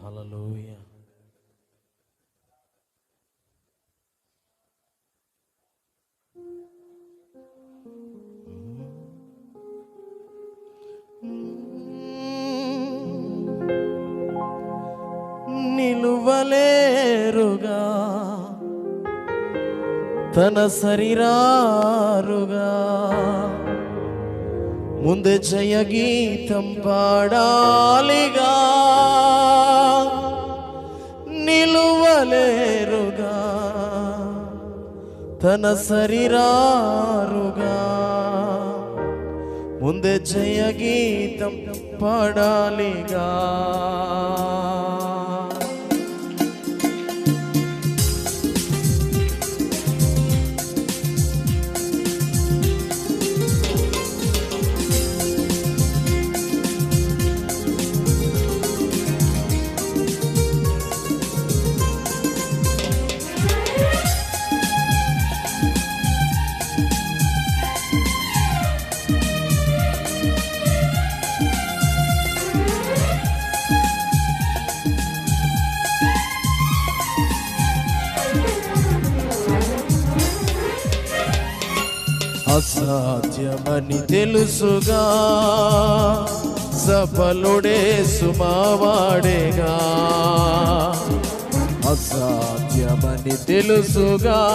హలలోయ నిలువలేరుగా తన శరీరారుగా ముందే జయ గీతం పాడాలిగా. నిలువలేరుగా. తన శరీరారుగా. ముందే జయ గీతం పాడాలిగా. అసాధ్యమని తెలుసుగా. సఫలుడే సుమావాడేగా. అసాధ్యమని తెలుసుగా.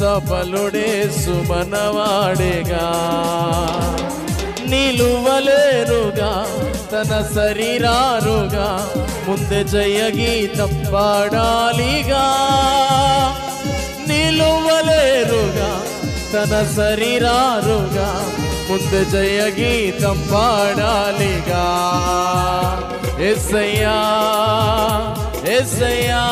సఫలుడే సుమనవాడేగా. నిలువలేరుగా తన శరీరారుగా. ముందే జయ గీతం పాడాలిగా. నిలువ తన శరీరారుగా ముందు జయ గీతం పాడాలిగా. ఎస్సయ్యా ఎస్సయ్యా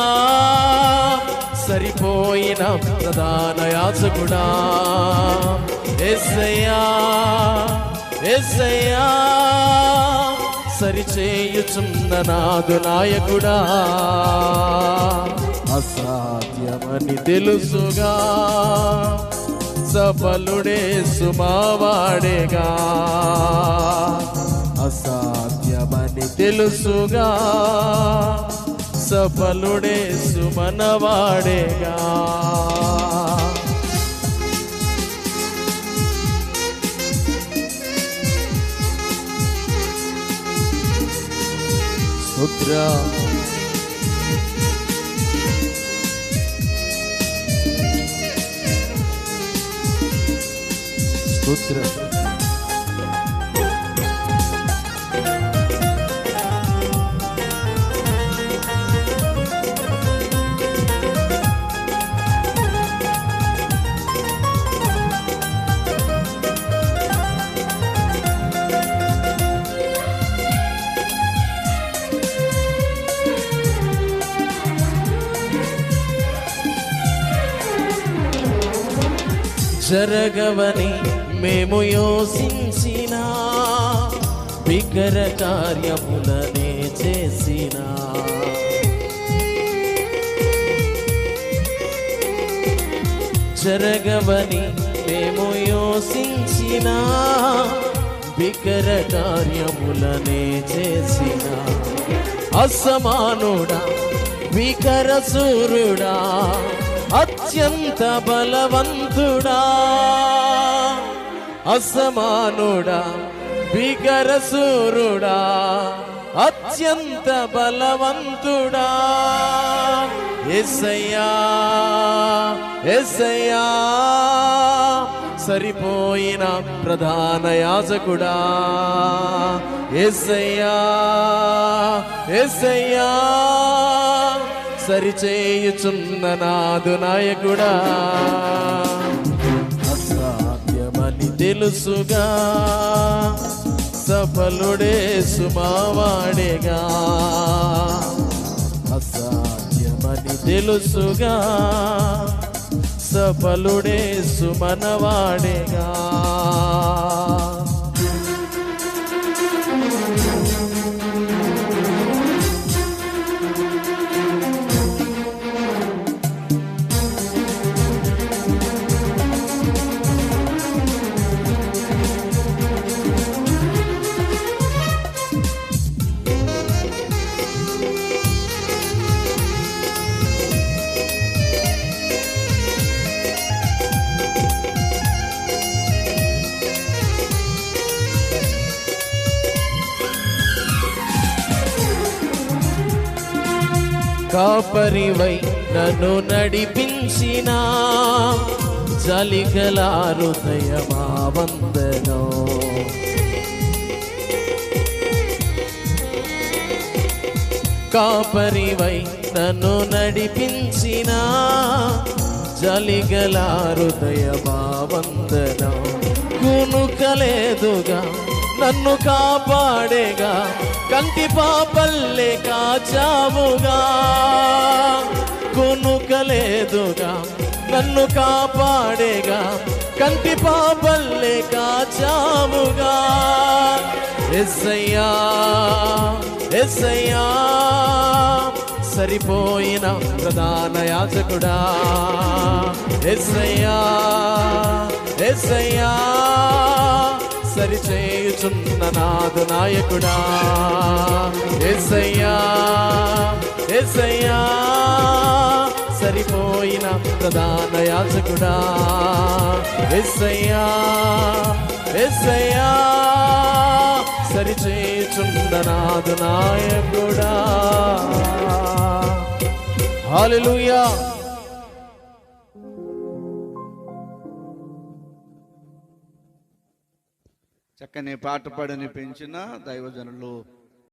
సరిపోయిన ప్రధాన యాచకుడా ఎస్సయ్యా ఎస్సయ్యా సరిచేయుచున్న నాదు నాయకుడా. అసాధ్యమని తెలుసుగా. సఫలుడే సుమావాడేగా అసాధ్యమని తెలుసుగా. సఫలుడే సుమనవాడేగా స్తోత్ర. స్తోత్ర జరగవని మేము యోసించిన బిగ్గర కార్యములనే చేసిన. జరగవని మేము యోసించిన బిగ్గర కార్యములనే చేసిన. అసమానుడా వికర సూర్యుడా అత్యంత బలవంతుడా. అసమానుడా భీకరసూరుడా అత్యంత బలవంతుడా. ఎస్సయ్యా ఎస్సయ్యా సరిపోయిన ప్రధాన యాజకుడా. ఎస్సయ్యా ఎస్సయ్యా సరిచేయుచున్న నాదు నాయకుడా. తెలుసుగా. సఫలుడే సుమావాడేగా. అసాధ్యమని తెలుసుగా. సఫలుడే సుమనవాడేగా. కాపరివై నన్ను నడిపించిన జలిగల హృదయమా వందనం కాపరివై నన్ను నడిపించిన జలిగల హృదయమా వందనం కునుకలేదుగా నన్ను కాపాడేగా కంటి పాపల్లే కాచావుగా కొనుకలేదుగా నన్ను కాపాడేగా కంటి పాపల్లే కాచావుగా ఎస్సయ్యా ఎస్సయ్యా సరిపోయిన ప్రధాన యాచకుడా ఎస్సయ్యా ఎస్సయ్యా. సరిచేయుచున్న నాదు నాయకుడా ఎస్సయ్యా ఎస్సయ్యా సరిపోయిన ప్రధాన యాచకుడా ఎస్సయ్యా ఎస్సయ్యా సరిచేయుచున్న నాదు నాయకుడా హాలెలూయా చక్కని పాట పాడని పెంచిన దైవజనులు